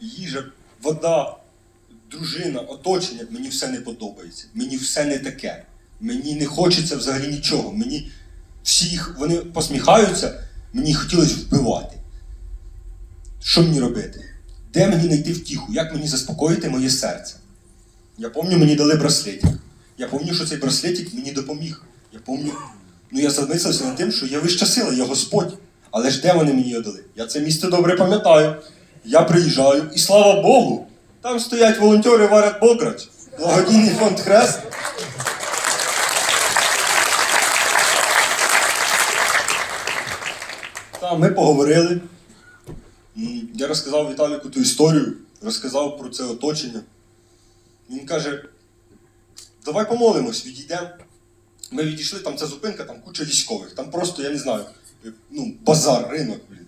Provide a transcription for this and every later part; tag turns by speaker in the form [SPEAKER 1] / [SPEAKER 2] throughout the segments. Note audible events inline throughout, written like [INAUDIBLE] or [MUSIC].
[SPEAKER 1] їжа, вода, дружина, оточення, мені все не подобається. Мені все не таке. Мені не хочеться взагалі нічого. Мені всі їх, вони посміхаються, мені хотілося вбивати. Що мені робити? Де мені знайти втіху? Як мені заспокоїти моє серце? Я пам'ятаю, мені дали браслетик. Я пам'ятаю, що цей браслетик мені допоміг. Я пам'ятаю, ну я замислився над тим, що є вища сила, є Господь. Але ж де вони мені його дали? Я це місце добре пам'ятаю. Я приїжджаю, і слава Богу, там стоять волонтери варять Бограч, благодійний фонд Хрест. Там ми поговорили. Я розказав Віталіку ту історію, розказав про це оточення. Він каже: давай помолимось, відійдемо. Ми відійшли, там ця зупинка, там куча військових, там просто, я не знаю, е, ну, базар, ринок, блін.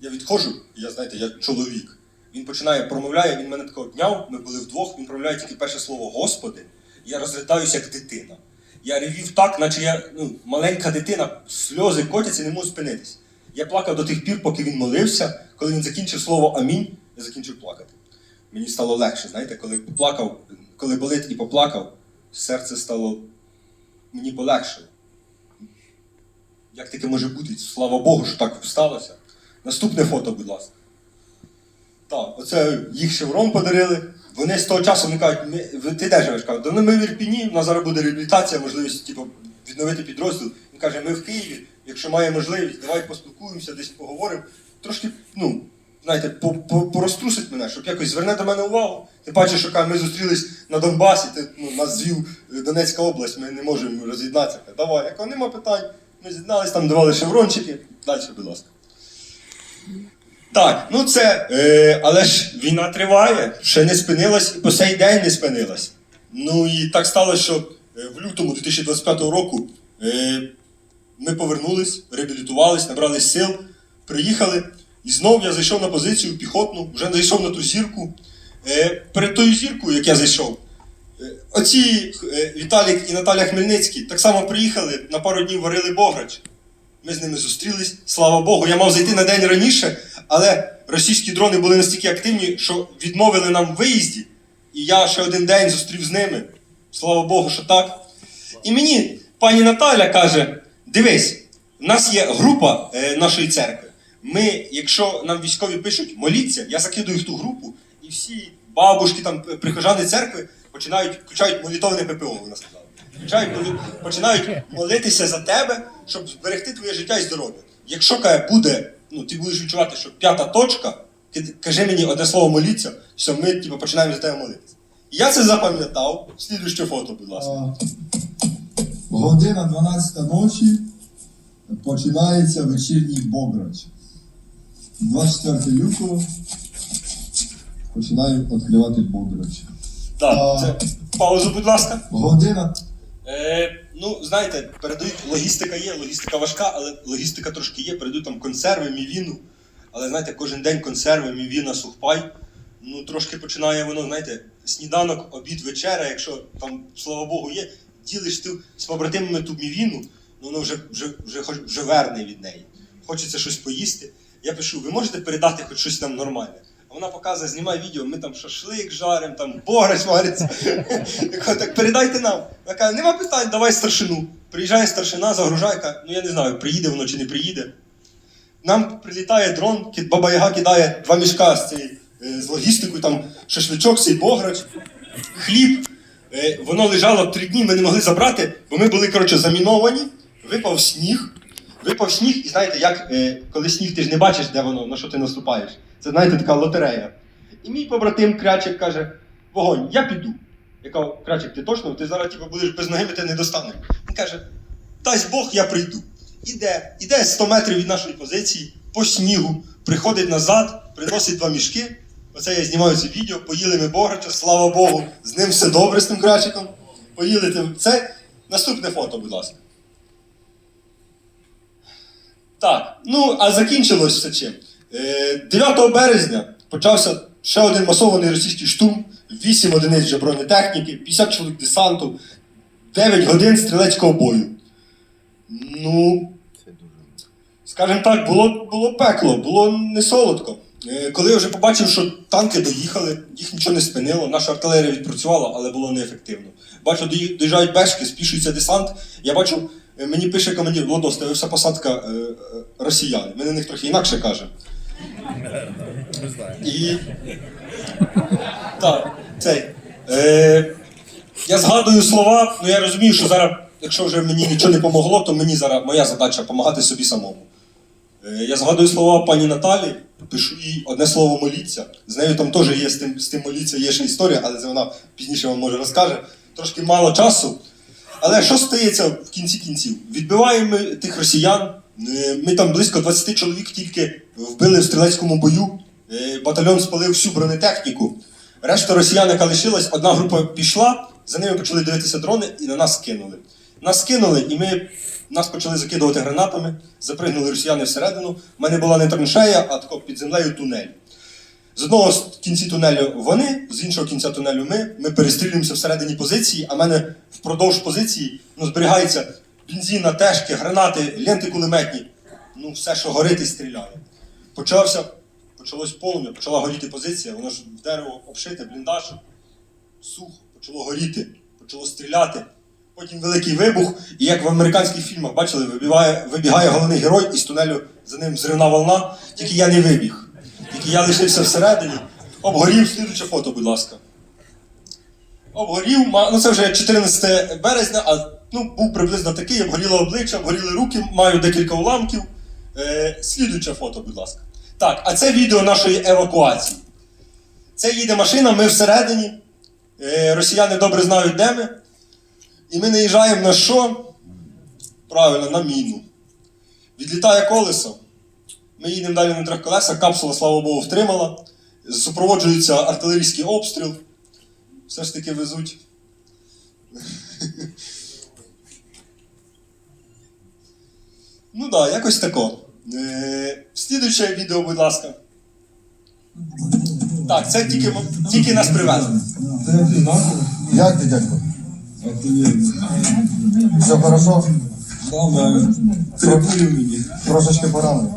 [SPEAKER 1] Я відходжу, і я, знаєте, як чоловік. Він починає промовляє, він мене такого дняв, ми були вдвох, він промовляє тільки перше слово Господи. Я розглядаюся як дитина. Я ревів так, наче я ну, маленька дитина, сльози котяться, не можу спинитись. Я плакав до тих пір, поки він молився. Коли він закінчив слово Амінь, я закінчив плакати. Мені стало легше, знаєте, коли плакав, коли болить і поплакав, серце стало мені полегшило. Як таке може бути? Слава Богу, що так сталося. Наступне фото, будь ласка. Так, оце їх шеврон подарили. Вони з того часу кажуть, ми, ти де живеш? Кажуть, «Да ну ми в Ірпіні, у нас зараз буде реабілітація, можливість типу, відновити підрозділ. Він каже, ми в Києві, якщо має можливість, давай поспілкуємося, десь поговоримо. Трошки, ну, знаєте, по- мене, щоб якось зверне до мене увагу. Ти бачиш, що ми зустрілись на Донбасі, ти, ну, нас звів е, Донецька область, ми не можемо роз'єднатися. Давай, якого нема питань. Ми з'єднались, там давали шеврончики. Далі, будь ласка. Так, ну це. Е, але ж війна триває, ще не спинилась і по сей день не спинилась. Ну і так сталося, що е, в лютому 2025 року е, ми повернулись, реабілітувались, набрались сил, приїхали. І знов я зайшов на позицію піхотну, вже зайшов на ту зірку. Е, перед тою зіркою, як я зайшов, е, оці е, Віталік і Наталя Хмельницькі так само приїхали, на пару днів варили бограч. Ми з ними зустрілись, слава Богу. Я мав зайти на день раніше, але російські дрони були настільки активні, що відмовили нам в виїзді. І я ще один день зустрів з ними. Слава Богу, що так. І мені пані Наталя каже: дивись, в нас є група е, нашої церкви. Ми, якщо нам військові пишуть, моліться, я закидую в ту групу, і всі бабушки, там, прихожани церкви починають, включають молитовне ППО, вона сказала. Включають, починають молитися за тебе, щоб зберегти твоє життя і здоров'я. Якщо каже, буде, ну ти будеш відчувати, що п'ята точка, ти кажи мені одне слово моліться, що ми типу, починаємо за тебе молитися. Я це запам'ятав. Слідуюче фото, будь ласка.
[SPEAKER 2] Година 12 ночі починається вечірній бограч. 24 лютого починаю відкривати бограч.
[SPEAKER 1] Так,
[SPEAKER 2] А.
[SPEAKER 1] це паузу, будь ласка.
[SPEAKER 2] Година
[SPEAKER 1] Е, ну, знаєте, передають, логістика є, логістика важка, але логістика трошки є. Передають там консерви, мівіну. Але знаєте, кожен день консерви, мівіна, сухпай. Ну, трошки починає воно, знаєте, сніданок, обід, вечеря, якщо там, слава Богу, є, ділиш ти з побратимами ту мівіну, ну воно вже, вже, вже, вже верне від неї. Хочеться щось поїсти. Я пишу, ви можете передати хоч щось нам нормальне? Вона показує, знімає відео, ми там шашлик жаримо, там бограч вариться. Я кажу, так передайте нам. Вона каже, нема питань, давай старшину. Приїжджає старшина, загружає, каже, ну я не знаю, приїде воно чи не приїде. Нам прилітає дрон, баба Яга кидає два мішка з, цією, е, з логістикою, там шашличок, цей бограч, хліб. Е, Воно лежало три дні, ми не могли забрати, бо ми були коротше, заміновані, випав сніг. Випав сніг, і знаєте, як е, коли сніг ти ж не бачиш, де воно, на що ти наступаєш. Це знаєте, така лотерея. І мій побратим Крячик каже: Вогонь, я піду. Я кажу, Крячик, ти точно? Ти зараз типу, будеш без ноги, тебе не достанемо. Він каже: дасть Бог, я прийду. Іде, іде 100 метрів від нашої позиції по снігу, приходить назад, приносить два мішки. Оце я знімаю це відео, поїли ми Бограча, слава Богу, з ним все добре з тим крачиком. Поїли. Це наступне фото, будь ласка. Так, ну а закінчилось все чим. Е, 9 березня почався ще один масований російський штурм, 8 одиниць вже бронетехніки, 50 чоловік десанту, 9 годин стрілецького бою. Ну, скажімо так, було, було пекло, було не солодко. Е, Коли я вже побачив, що танки доїхали, їх нічого не спинило, наша артилерія відпрацювала, але було неефективно. Бачу, доїжджають бешки, спішується десант. Я бачу, е, мені пише командир, Владос, вся посадка е, е, росіян. Ми на них трохи інакше кажемо. І. Так, цей. Е, я згадую слова, ну я розумію, що зараз, якщо вже мені нічого не помогло, то мені зараз моя задача допомагати собі самому. Е, Я згадую слова пані Наталі, пишу їй одне слово моліться. З нею там теж є з тим, з тим моліться, є ще історія, але вона пізніше вам може розкаже. Трошки мало часу. Але що стається в кінці кінців? Відбиваємо тих росіян. Е, Ми там близько 20 чоловік тільки вбили в стрілецькому бою. Е, Батальйон спалив всю бронетехніку. Решта росіян, яка лишилась, одна група пішла, за ними почали дивитися дрони і на нас кинули. Нас кинули, і ми нас почали закидувати гранатами, запригнули росіяни всередину. У мене була не траншея, а тако під землею тунель. З одного з кінці тунелю вони, з іншого кінця тунелю ми. Ми перестрілюємося всередині позиції, а в мене впродовж позиції ну, зберігається бензин, тежки, гранати, ленти кулеметні. Ну, все, що горить стріляє. Почався, почалось полум'я, почала горіти позиція, воно ж в дерево обшите, бліндаж, сухо, почало горіти, почало стріляти. Потім великий вибух, і як в американських фільмах бачили, вибігає, вибігає головний герой із тунелю, за ним зривна волна, тільки я не вибіг. Я лишився всередині. Обгорів, слідуче фото, будь ласка. Обгорів, ну це вже 14 березня, а ну, був приблизно такий, обгоріло обличчя, обгоріли руки, маю декілька уламків. Е, слідуюче фото, будь ласка. Так, а це відео нашої евакуації. Це їде машина, ми всередині. Е, росіяни добре знають, де ми. І ми наїжджаємо на що? Правильно, на міну. Відлітає колесо. Ми їдемо далі на трьох колесах, капсула, слава Богу, втримала. Супроводжується артилерійський обстріл. Все ж таки везуть. Ну так, да, якось тако. Е, слідуюче відео, будь ласка. Так, це тільки, тільки нас привезли.
[SPEAKER 2] Як ти, дядько? Все хорошо? Трошечки поранений.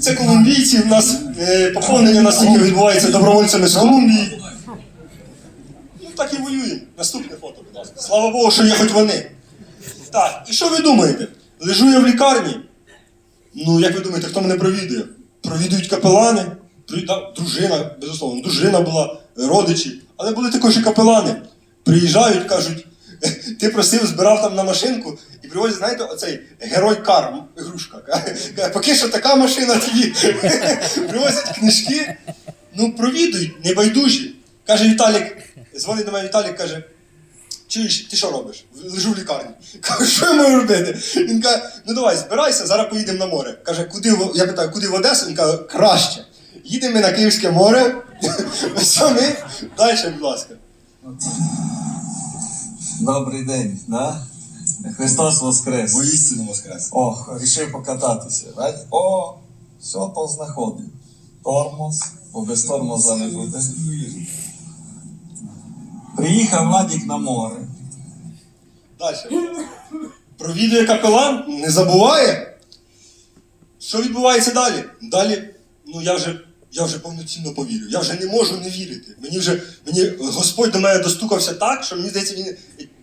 [SPEAKER 1] Це колумбійці. У нас е, поповнення настільки відбувається добровольцями з Колумбії. Ну так і воюємо. Наступне фото, будь ласка. Слава Богу, що є хоч вони. Так, і що ви думаєте? Лежу я в лікарні. Ну, як ви думаєте, хто мене провідує? Провідують капелани, дружина, безусловно, дружина була, родичі, але були також і капелани. Приїжджають, кажуть, ти просив, збирав там на машинку і привозять, знаєте, оцей герой кар, ігрушка. Каже, Поки що така машина тобі. [LAUGHS] Привозять книжки, ну провідують, небайдужі. Каже Віталік, дзвонить до мене Віталік, каже. Чуєш, ти що робиш? Лежу в лікарні. [LAUGHS] Кажу, що я можу робити? Він каже, ну давай, збирайся, зараз поїдемо на море. Каже, куди я питаю, куди в Одесу? Він каже, краще. Їдемо ми на Київське море. [LAUGHS] Ми. Далі, будь ласка.
[SPEAKER 3] Добрий день, да? Христос Воскрес.
[SPEAKER 2] Воістину воскрес.
[SPEAKER 3] Ох, рішив покататися. Right? О, все познаходив. Тормоз, бо без тормоза не буде. Приїхав Владік на море.
[SPEAKER 1] Далі. Провідує капелан, не забуває. Що відбувається далі? Далі, ну я вже, я вже повноцінно повірю. Я вже не можу не вірити. Мені вже, мені Господь до мене достукався так, що мені здається, він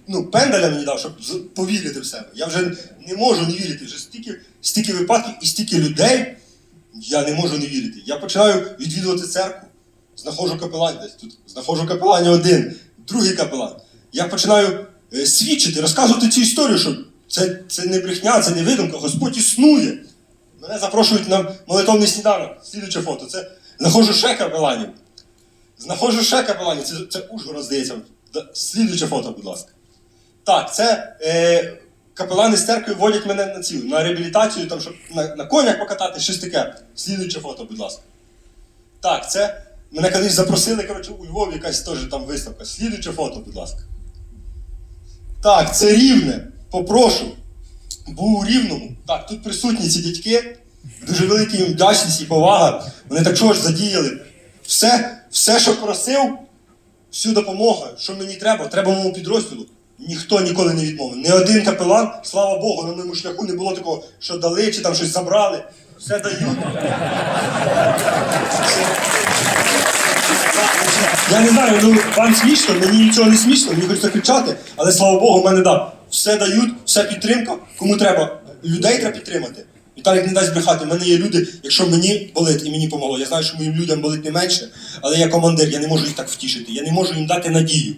[SPEAKER 1] ну, пендаля мені дав, щоб повірити в себе. Я вже не можу не вірити. Вже стільки, стільки випадків і стільки людей. Я не можу не вірити. Я починаю відвідувати церкву, знаходжу капелан десь тут, знаходжу капелані один, другий капелан. Я починаю е, свідчити, розказувати цю історію, що це, це не брехня, це не видумка, Господь існує. Мене запрошують на молитовний сніданок. Слідуче фото. Це знаходжу ще капеланів. Знаходжу ще капеланів. Це, це Ужгород, здається. Да, Слідуче фото, будь ласка. Так, це е, капелани з церкви водять мене на цю, на реабілітацію, там, щоб на, на конях покатати, щось таке. Слідуюче фото, будь ласка. Так, це мене колись запросили, коротше, у Львові якась теж там виставка. Слідуюче фото, будь ласка. Так, це рівне. Попрошу. Був у рівному. Так, тут присутні ці дядьки. Дуже велика їм вдячність і повага. Вони так чогось задіяли. Все, все, що просив, всю допомогу, що мені треба, треба моєму підрозділу. Ніхто ніколи не відмовив. Ні один капелан, слава Богу, на моєму шляху не було такого, що дали чи там щось забрали. все дають. Я не знаю, ну вам смішно, мені нічого не смішно, мені хочеться кричати, але слава Богу, в мене да. Все дають, вся підтримка. Кому треба, людей треба підтримати. Віталік не дасть брехати. В мене є люди, якщо мені болить і мені помогло. Я знаю, що моїм людям болить не менше, але я командир, я не можу їх так втішити. Я не можу їм дати надію.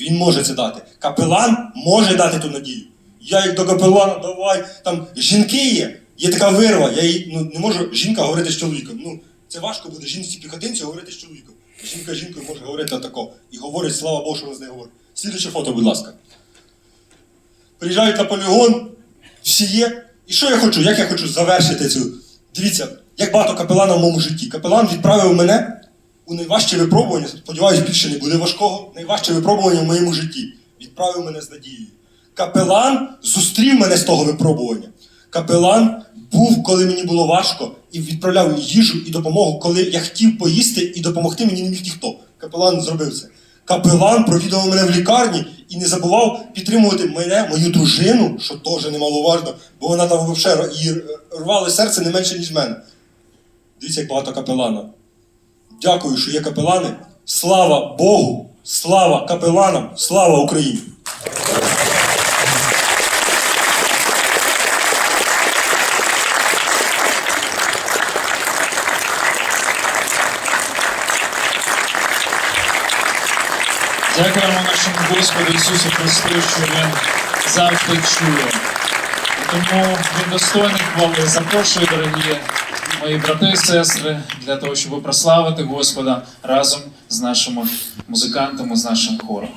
[SPEAKER 1] Він може це дати. Капелан може дати ту надію. Я як до капелана, давай. Там жінки є, є така вирва. Я їй ну, не можу жінка говорити з чоловіком. Ну, це важко буде жінці піхотинці говорити з чоловіком. Жінка жінкою може говорити отако. І говорить, слава Богу, що вона з нею говорить. Слідуюче фото, будь ласка. Приїжджають на полігон, всі є. І що я хочу? Як я хочу завершити цю? Дивіться, як багато капелана в моєму житті. Капелан відправив мене у найважче випробування. Сподіваюсь, більше не буде важкого. Найважче випробування в моєму житті. Відправив мене з надією. Капелан зустрів мене з того випробування. Капелан був, коли мені було важко, і відправляв їжу і допомогу, коли я хотів поїсти і допомогти мені не міг ніхто. Капелан зробив це. Капелан провідував мене в лікарні і не забував підтримувати мене, мою дружину, що теж немаловажно, бо вона там взагалі її серце не менше, ніж мене. Дивіться, як багато капелана. Дякую, що є капелани. Слава Богу! Слава капеланам! Слава Україні!
[SPEAKER 4] Дякуємо нашому Господу Ісусу Христу, що Він завжди чує. Тому Він достойний хвали. Запрошую, дорогі мої брати і сестри, для того, щоб прославити Господа разом з нашими музикантами, з нашим хором.